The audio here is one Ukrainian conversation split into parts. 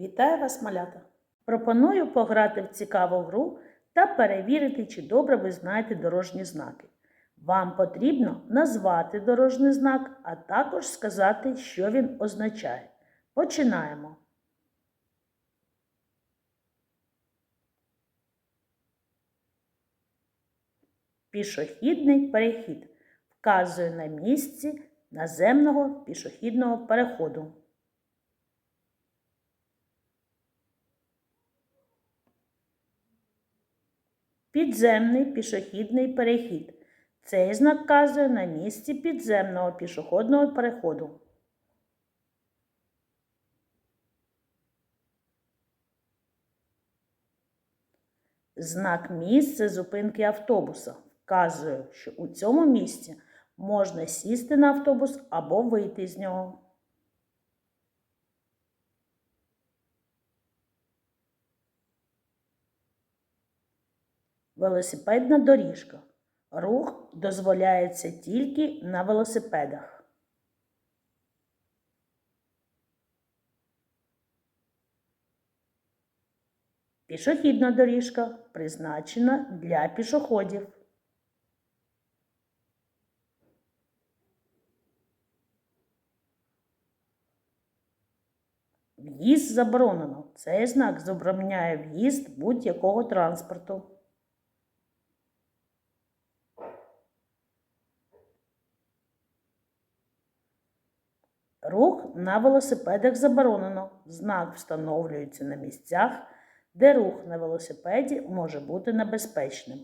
Вітаю вас, малята! Пропоную пограти в цікаву гру та перевірити, чи добре ви знаєте дорожні знаки. Вам потрібно назвати дорожній знак, а також сказати, що він означає. Починаємо. Пішохідний перехід вказує на місці наземного пішохідного переходу. Підземний пішохідний перехід. Цей знак вказує на місці підземного пішохідного переходу. Знак місце зупинки автобуса вказує, що у цьому місці можна сісти на автобус або вийти з нього. Велосипедна доріжка. Рух дозволяється тільки на велосипедах. Пішохідна доріжка призначена для пішоходів. В'їзд заборонено. Цей знак забороняє в'їзд будь-якого транспорту. Рух на велосипедах заборонено. Знак встановлюється на місцях, де рух на велосипеді може бути небезпечним.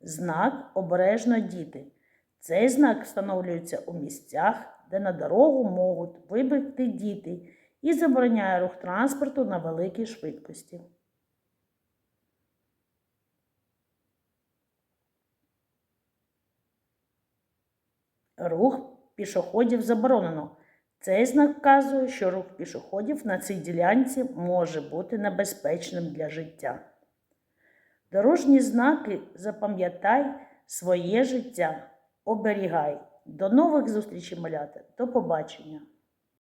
Знак обережно діти. Цей знак встановлюється у місцях, де на дорогу можуть вибігти діти і забороняє рух транспорту на великій швидкості. Рух пішоходів заборонено. Цей знак вказує, що рух пішоходів на цій ділянці може бути небезпечним для життя. Дорожні знаки запам'ятай своє життя, оберігай. До нових зустрічей, малята, до побачення!